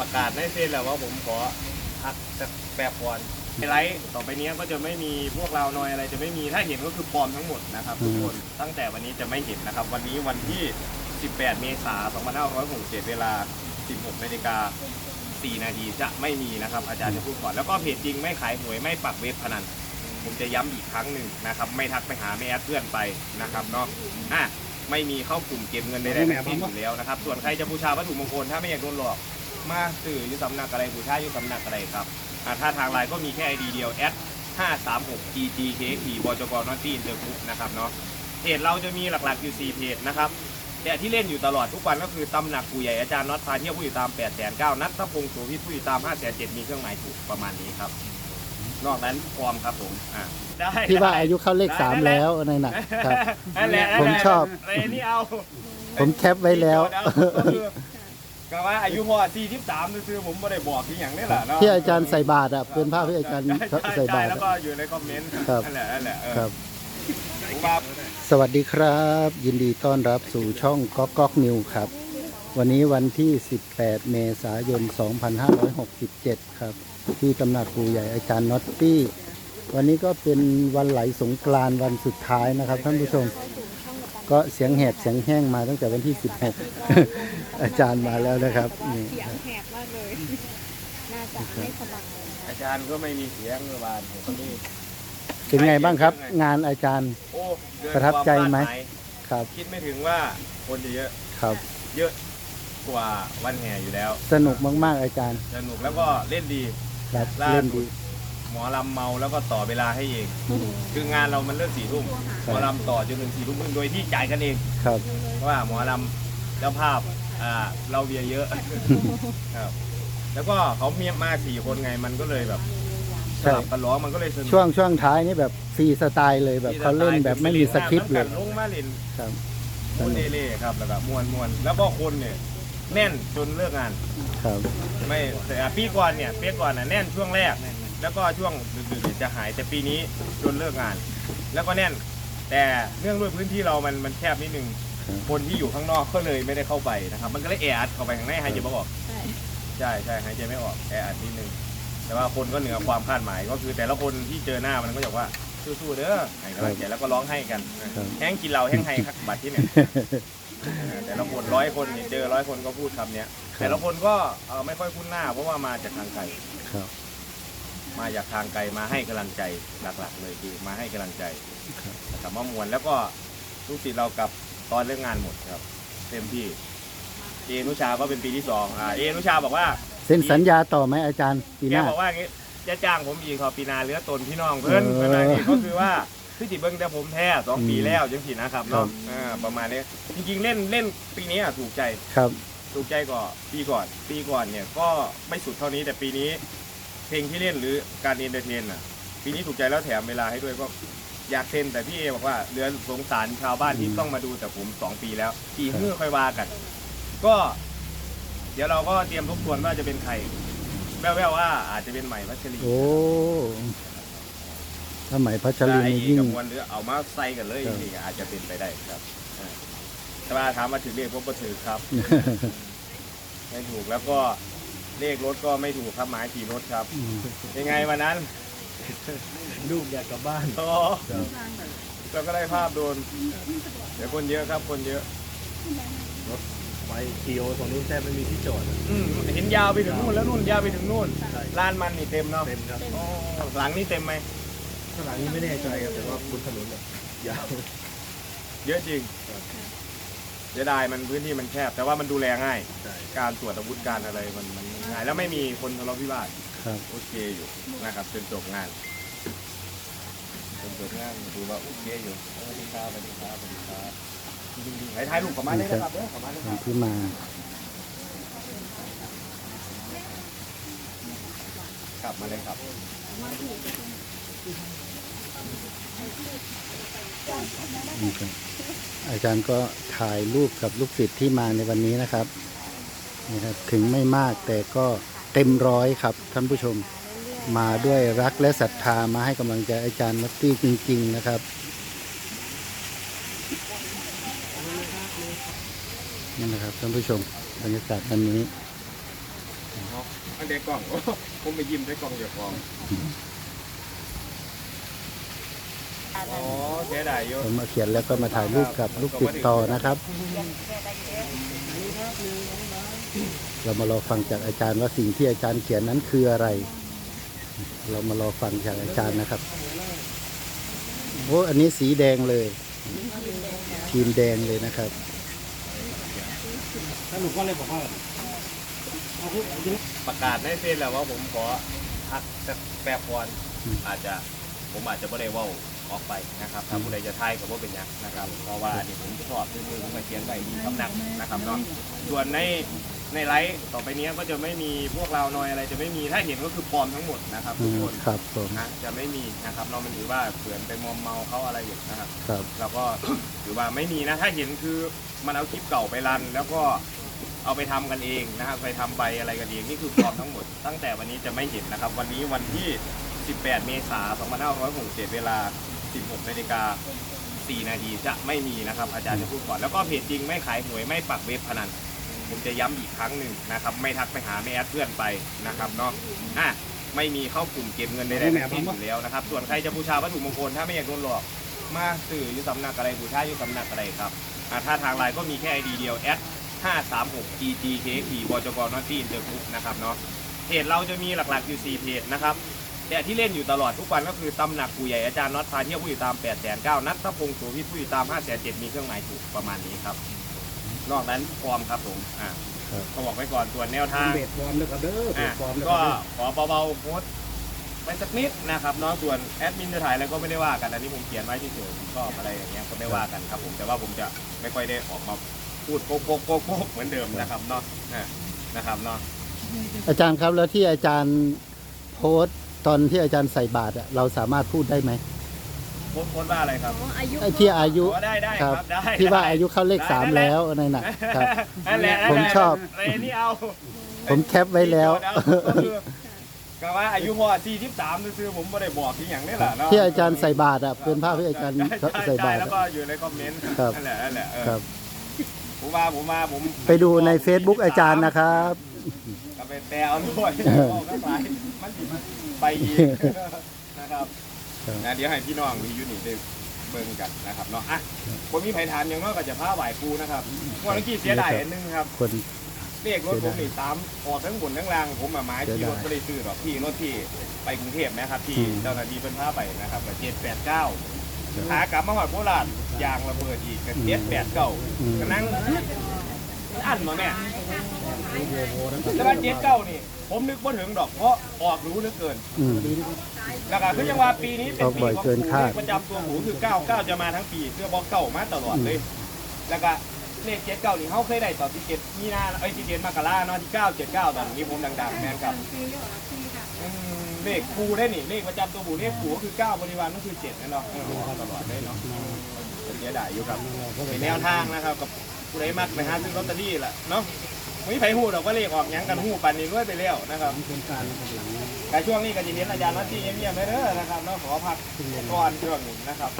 ประกาศในเฟซแล้วว่าผมขอพักสักแบบก่อนไฮไลท์ต่อไปเนี้ยก็จะไม่มีพวกเรานอยอะไรจะไม่มีถ้าเห็นก็คือปลอมทั้งหมดนะครับทุกคนตั้งแต่วันนี้จะไม่เห็นนะครับ วันนี้วันที่ 18 เมษายน 2567 เวลา 16นาฬิกา4นาทีจะไม่มีนะครับ อาจารย์จะพูดก่อน แล้วก็เพจจริงไม่ขายหวยไม่ปักเว็บพนันผมจะย้ำอีกครั้งหนึ่งนะครับ ไม่ทักไปหาไม่แอดเพื่อนไปนะครับเนาะอะไม่มีเข้ากลุ่มเก็บเงินใดๆทั้งสิ้นอยู่แล้วนะครับ ส่วนใครจะบูชาวัตถุมงคลถ้าไม่อยากโดนหลอก มาสื่ออยู่สำนักอะไรบูชาอยู่สำนักอะไรครับอะถ้าทางไลน์ก็มีแค่ไอดีเดียวแอด536 GGKP บจกนอตตี้อินเตอร์กรุ๊ปนะครับเนาะเพจเราจะมีหลักๆอยู่ 4 เพจนะครับแต่ที่เล่นอยู่ตลอดทุกวันก็คือตำหนักปู่ใหญ่อาจารย์น็อตพาเที่ยวผู้ติดตาม8 9 0 0 0นัทพงศ์โสภิตผู้ติดตาม5 7 0 0มีเครื่องหมายถูกประมาณนี้ครับ นอกนั้นปลอมครับผมอะได้ที่ว่าได้อายุเข้าเลขสามแล้วในหนักครับ นั่นแหละนั่นแหละผมชอบไอ้นี่เอาผมแคปไว้แล้ว ก็คือ ก็ว่าอายุพอ43ซื้อๆผมไม่ได้บอกที่อย่างนี้แหละเนาะที่อาจารย์ใส่บาตรอะเป็นภาพที่อาจารย์ใช่ใส่ใช่บาตร แล้วก็อะอยู่ในคอมเมนต์ครับ นั่นแหละนั่นแหละเออครับ ผมว่า สวัสดีครับ ยินดีต้อนรับสู่ช่องก๊อกก๊อกนิวครับ วันนี้วันที่ 18 เมษายน 2567 ครับ ที่ตำหนักปู่ใหญ่อาจารย์น็อตตี้ วันนี้ก็เป็นวันไหลสงกรานต์วันสุดท้ายนะครับท่านผู้ชม ก็เสียงแหบเสียงแห้งมาตั้งแต่วันที่ 16 อาจารย์มาแล้วนะครับนี่เสียงแหบมากเลย น่าจะไม่สบายนะคะอาจารย์ก็ไม่มีเสียงเมื่อวานผมก็นี่เป็นไงบ้างครับ งานอาจารย์โอ้เกินประทับใจไหมความคาดายครับคิดไม่ถึงว่าคนจะเยอะครับ เยอะกว่าวันแห่อยู่แล้วสนุกมากๆอาจารย์ สนุกแล้วก็เล่นดี ครับล่าสุดเล่นดี หมอลำเมาแล้วก็ต่อเวลาให้เอง คืองานเรามันเลิกสี่ทุ่มหมอลำต่อจนถึงสี่ทุ่มครึ่งโดยที่จ่ายกันเอง ครับเพราะว่าหมอลำเจ้าภาพอ่าเราเบียร์เยอะ ครับ แล้วก็เขาเมียมาสี่คนไงมันก็เลยแบบสใช่ลับกันร้องมันก็เลยสนุกช่วงช่วงท้ายนี่แบบฟรีสไตล์เลยแบบเขาเล่นแบบไม่มีสคริปต์เลยลงมาเล่นครับสโมนุกเล่ๆครับแล้วก็มวนมวนแล้วก็คนเนี่ยแน่นจนเลิกงาน ครับ ไม่แต่ปีก่อนเนี่ยปีก่อนน่ะแน่นช่วงแรก แล้วก็ช่วงดึกๆเนี่ยจะหายแต่ปีนี้จนเลิกงาน แล้วก็แน่น แต่เนื่องด้วยพื้นที่เรามันมันแคบนิดนึงคนที่อยู่ข้างนอกก็เลยไม่ได้เข้าไปนะครับ มันก็เลยแออัดเข้าไปข้างในหายใจไม่ออกใช่ใช่ใช่หายใจไม่ออกแออัดนิดนึงแต่ว่าคนก็เหนือความคาดหมายก็คือแต่ละคนที่เจอหน้ามันก็บอกว่าสู้ๆเด้อให้กำลังใจแล้วก็ร้องให้กันแห้งกินเหล้าแห้งไห้คักบัตรที่เนี่ยแต่ละคนร้อยคนเนี่ยเจอร้อยคนก็พูดคำเนี้ยแต่ละคนก็เอ่อไม่ค่อยคุ้นหน้าเพราะว่ามาจากทางไกลครับ มาจากทางไกลมาให้กำลังใจหลักๆ เลยคือมาให้กำลังใจครับกับมะมวนแล้วก็ลูกศิษย์เรากลับตอนเรื่องงานหมดครับ เต็มที่เอนุชาก็เป็นปีที่สองอ่าเอนุชาบอกว่าเซ็นสัญญาต่อไหมอาจารย์ปีหแกน้า บอกว่าอย่างงี้จะจ้างผมอีกขอปีหนาเหลือตนพี่น้องเพื่อนเออประมาณนี้ก็คือว่าคือจิเบิ้งแต่ผมแท้สองปีอืมแล้วจังสินะครับครัเนาะบ อ่าประมาณนี้จริงๆเล่นเล่นปีนี้อะถูกใจ ครับ ถูกใจกว่าปีก่อน ปีก่อนเนี่ยก็ไม่สุดเท่านี้แต่ปีนี้ เพลงที่เล่นหรือการเอนเตอร์เทนอะปีนี้ถูกใจแล้วแถมเวลาให้ด้วยก็อยากเซ็นแต่พี่เอบอกว่าเหลือสงสารชาวบ้านที่อืมต้องมาดูแต่ผมสองปีแล้วปีครับเมื่อค่อยว่ากัน ก็ เดี๋ยวเราก็เตรียมทบทวนว่าจะเป็นใครแว่วๆว่าอาจจะเป็นใหม่พัชรีโอ้สมัยพัชจะรินไอ้นี่เอยิ่งกับมวลหรือเอามาใส่กันเลยครับนี่ก็อาจจะเป็นไปได้ครับอ่าแต่ว่าถามมาถึงเลขผมก็ถือครับไม่ถูกแล้วก็ เลขรถก็ไม่ถูกครับหมายขี่รถครับอืมยังไงวันนั้นลูกอยากกลับบ้านโอ้เราก็ได้ภาพโดน เดี๋ยวคนเยอะครับคนเยอะไปทีโอตรงนู้นแทบไม่มีที่จอดอะอืมเห็นยาวไปถึงนู่นแล้วนู่นยาวไปถึงนู่นลานมันนี่เต็มเนาะเต็มครับโอ้หลังนี่เต็มไหมข้างหลังนี้ไม่แน่ใจครับแต่ว่าบนถนนแบบยาวเยอะจริงเสียดายมันพื้นที่มันแคบ แต่ว่ามันดูแลง่ายใช่การตรวจอาวุธการอะไรมันมัน มันง่ายแล้วไม่มีคนทะเลาะวิวาทครับโอเคอยู่นะครับจนจบงานจนจบงานดูว่าโอเคอยู่สวัสดีครับสวัสดีครับสวัสดีครับไหนถ่ายรูปขอมาเลยนะครับเด้อขอมาเลยคครันบที่มากลับมาเลยครับนี่ครับอาจารย์ก็ถ่ายรูปกับลูกศิษย์ที่มาในวันนี้นะครับ นี่ครับถึงไม่มากแต่ก็เต็มร้อยครับท่านผู้ชมมาด้วยรักและศรัทธามาให้กำลังใจอาจารย์นัตตี้จริง ๆ นะครับนี่นะครับท่านผู้ชมบรรยากาศวันนี้หเด็กกล่องผมไปยิ้มได้กล่องเดียวกล่องอ๋อเสียดายอยู่ผมมาเขียนแล้วก็มาถ่ายรูปกับลูกติดต่อนะครับ เรามารอฟังจากอาจารย์ว่าสิ่งที่อาจารย์เขียนนั้นคืออะไร เรามารอฟังจากอาจารย์นะครับโอ้อันนี้สีแดงเลย ทีมแดงเลยนะครับถ้าหนูก็เลยบอกว่าประกาศในเฟซแล้วว่าผมขอพักสักแป๊บก่อนอาจจะผมอาจจะไม่ได้เว่าออกไปนะครับถ้าผู้ใดจะทายก็บ่เป็นยังนะครับ เพราะว่าอันนี่ผมชอบคือมือผมมาเขียนไว้ดีกำนักนะครับเนาะส่วนใน ในไลฟ์ต่อไปเนี้ยก็จะไม่มีพวกเรานอยอะไรจะไม่มีถ้าเห็นก็คือปลอมทั้งหมดนะครับอืทุกมคนครับผมนะจะไม่มีนะครับเรามันถือว่าเผื่อนไปมอมเมาเขาอะไรอยู่นะครับครับเราก็ถือว่าไม่มีนะถ้าเห็นคือมันเอาคลิปเก่าไปรัน แล้วก็เอาไปทำกันเองนะครับไปทำใบอะไรกันเองนี่คือปลอมทั้งหมด ตั้งแต่วันนี้จะไม่เห็นนะครับ วันนี้วันที่ 18 เมษายน2567เวลา 16นาฬิกา4นาทีจะไม่มีนะครับอาจารย์จะพูดก่อนแล้วก็เพจจริงไม่ขายหวยไม่ปักเว็บพนัน ผมจะย้ำอีกครั้งหนึ่งนะครับ ไม่ทักไปหาไม่แอดเพื่อนไปนะครับเนาะอะไม่มีเข้ากลุ่มเก็บเงินใดๆทั้งสิ้นอยู่แล้วนะครับ ส่วนใครจะบูชาวัตถุมงคลถ้าไม่อยากโดนหลอก มาสื่ออยู่สำนักอะไรบูชาอยู่สำนักอะไรครับอ่าถ้าทางไลน์ก็มีแค่ไอดีเดียวแอด536 GGKP บจกนอตตี้อินเตอร์กรุ๊ปนะครับเนาะเพจเราจะมีหลักๆอยู่4เพจนะครับแต่ที่เล่นอยู่ตลอดทุกวันก็คือตำหนักปู่ใหญ่อาจารย์น็อตพาเที่ยวผู้ติดตาม8 9 0 0 0นัทพงศ์โสภิตผู้ติดตาม5 7 0 0มีเครื่องหมายถูกประมาณนี้ครับ นอกนั้นฟอร์มครับผมอ่าครับ ก็บอกไว้ก่อนส่วนแนวทางเบสฟอร์มเลยครับเด้อเบอะสฟอร์มเลยคก็รับขอเบาๆโพสต์ไปสักนิดนะครับเนาะส่วนแอดมินจะถ่ายอะไรก็ไม่ได้ว่ากันอันนี้ผมเขียนไว้เฉยๆผมชอบอะไรอย่างเงี้ยก็ไม่ว่ากันครับผมแต่ว่าผมจะไม่ค่อยได้ออกมาพูดโป๊กโป๊กโป๊กโป๊กเหมือนเดิมนะครับเนาะอะนะครับเนาะ อาจารย์ครับแล้วที่อาจารย์โพสต์ตอนที่อาจารย์ใส่บาตรอะเราสามารถพูดได้ไหม โพสต์โพสต์ว่าอะไรครับ อ๋ออายุไอ้ที่อายุอ๋อได้ได้คครัรับบได้ที่ว่าได้อายุเข้าเลขได้สามได้ แล้วในน่ะครับ นั่นแหละนั่นผมแหละชอบไอ้นี่เอาผมแคปไว้แล้ว ก็คือก็ว่าอายุพอ43ซื้อๆผมไม่ได้บอกที่อย่างนี้แหละเนาะที่อาจารย์ใส่บาตรอะเป็นภาพที่อาจารย์ใช่ใส่บาตรแล้วอะ ก็อยู่ในคอมเมนต์ครับ นั่นแหละนั่นแหละเออครับ ผมว่าผมว่าผมไปดูใน Facebook อาจารย์นะครับ ก็ไปแปลเอาด้วยเออบอกกันไปมันสิไปอีกนะครับครับ นะเดี๋ยวให้พี่น้องที่อยูนี่ได้เบิ่งกันนะครับเนาะอะผมมีไผถามอย่างน้อยก็จะพาไหวครูนะครับเมื่อกี้เสียดายอันนึงครับคนเลขรถผมนี่ตามออกทั้งบนทั้งล่างผมมาหมายเสียที่ดายรถไม่ได้ซื้อหรอกที่รถที่ไปกรุงเทพนะครับที่อืมเจ้าหน้าที่เป็นพาไปนะครับเจ็ดแปดเก้าขากลับมาหอดโคราชยางระเบิดอีกเจ็ดแปดเก้าอืมก็นั่งอันมาเนี่ยแล้วว่าเจ็ดเก้านี่ ผมนึกว่าถึงดอกเพราะออกรู้เหลือเกินอืมแล้วก็คือยังว่าปีนี้เป็นออกปีบ่อยของเกินคาด ประจำตัวหมูคือเก้าเก้าจะมาทั้งปีเพื่อบอกเก้ามาตลอดเลย แล้วก็เลขเจ็ดเก้านี่เขาเคยได้ตอนที่เจ็ดมีนาไอ้ยที่เจ็ดมกราเนาะที่เก้าเจ็ดเก้าตอนนี้ผมดังๆแม่นครับอืมเลขครูได้นี่เลขประจำตัวหมูเลขครูก็คือเก้าบริวารก็คือเจ็ดนั่นเนาะเออออกตลอดเลยเนาะเป็นเสียดายอยู่ครับเป็นแนวทางนะครับกับผู้ใดมักไปหาซื้อลอตเตอรี่แหละเนาะไม่ไผหูดอกว่าเลขออกหยังกันหูปันนี่รวยไปแล้วนะครับเป็นการนะครับหลังแต่ช่วงนี้ก็จะเห็นอาจารย์นัทที่เงียบๆไปเด้อนะครับเนาะขอพักก่อนช่วงนี้นะครับ